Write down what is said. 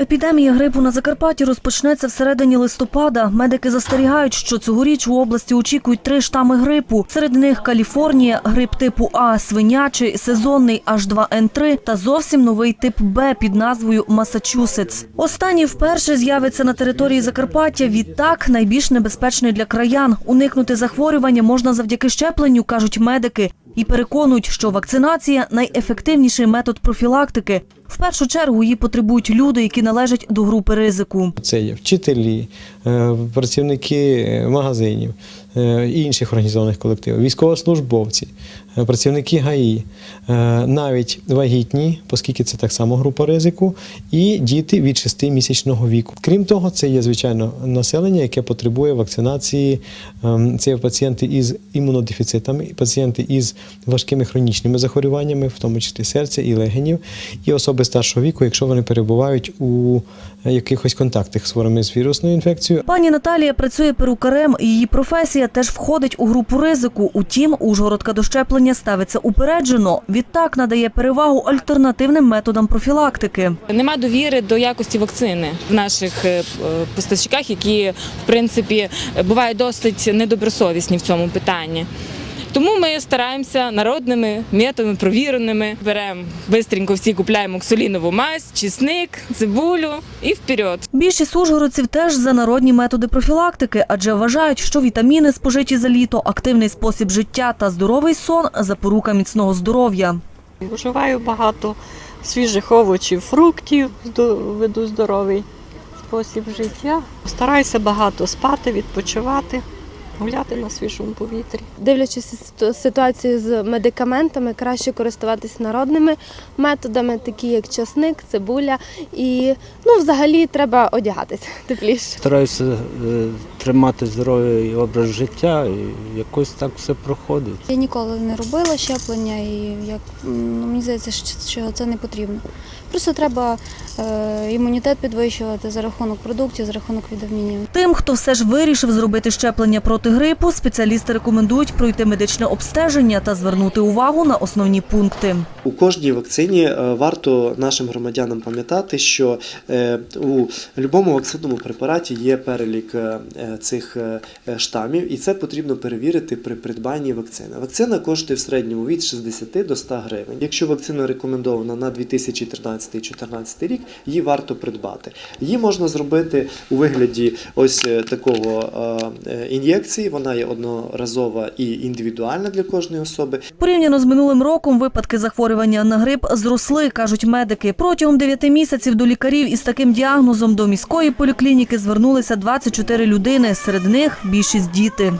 Епідемія грипу на Закарпатті розпочнеться всередині листопада. Медики застерігають, що цьогоріч у області очікують три штами грипу. Серед них Каліфорнія, грип типу А, свинячий, сезонний H2N3 та зовсім новий тип Б під назвою Масачусетс. Останній вперше з'явиться на території Закарпаття. Відтак найбільш небезпечний для краян. Уникнути захворювання можна завдяки щепленню, кажуть медики. І переконують, що вакцинація найефективніший метод профілактики. В першу чергу її потребують люди, які належать до групи ризику. Це є вчителі, працівники е, магазинів е, інших організованих колективів, військовослужбовці, е, працівники ГАІ, е, навіть вагітні, оскільки це так само група ризику, і діти від 6-місячного віку. Крім того, це є звичайно населення, яке потребує вакцинації. Ем, Це пацієнти із імунодефіцитами, пацієнти із важкими хронічними захворюваннями, в тому числі серця і легенів, і особи старшого віку, якщо вони перебувають у е, якихось контактах з хворими з вірусною інфекцією. Пані Наталія працює перукарем, і її професія теж входить у групу ризику. Утім, Ужгородка до щеплення ставиться упереджено. Відтак надає перевагу альтернативним методам профілактики. Нема довіри до якості вакцини в наших е, поставщиках, які в принципі бувають досить недобросовісні в цьому питанні. Тому ми стараємося народними методами провіреними. Беремо бистренько всі купляємо оксолінову мазь, чесник, цибулю і вперед. Більшість ужгородців теж за народні методи профілактики, адже вважають, що вітаміни, спожиті за літо, активний спосіб життя та здоровий сон запорука міцного здоров'я. Вживаю багато свіжих овочів, фруктів, веду здоровий спосіб життя. Стараюся багато спати, відпочивати, гуляти на свіжому повітрі. Дивлячись ситу- ситуацію з медикаментами, краще користуватись народними методами, такі як часник, цибуля. І ну, взагалі треба одягатись тепліше. Стараюся е, тримати здоровий образ життя і якось так все проходить. Я ніколи не робила щеплення, і як ну, мені здається, що- це не потрібно. Просто треба е, імунітет підвищувати за рахунок продуктів, за рахунок вітамінів. Тим, хто все ж вирішив зробити щеплення проти грипу, спеціалісти рекомендують пройти медичне обстеження та звернути увагу на основні пункти. У кожній вакцині е, варто нашим громадянам пам'ятати, що е, у будь-якому вакцинному препараті є перелік е, цих штамів, і це потрібно перевірити при придбанні вакцини. Вакцина коштує в середньому від 60 до 100 гривень. Якщо вакцина рекомендована на 2013-2014 рік, її варто придбати. Її можна зробити у вигляді ось такого е, е. Вона є одноразова і індивідуальна для кожної особи. Порівняно з минулим роком випадки захворювання на грип зросли, кажуть медики. Протягом 9 місяців до лікарів із таким діагнозом до міської поліклініки звернулися 24 людини. Серед них більшість діти.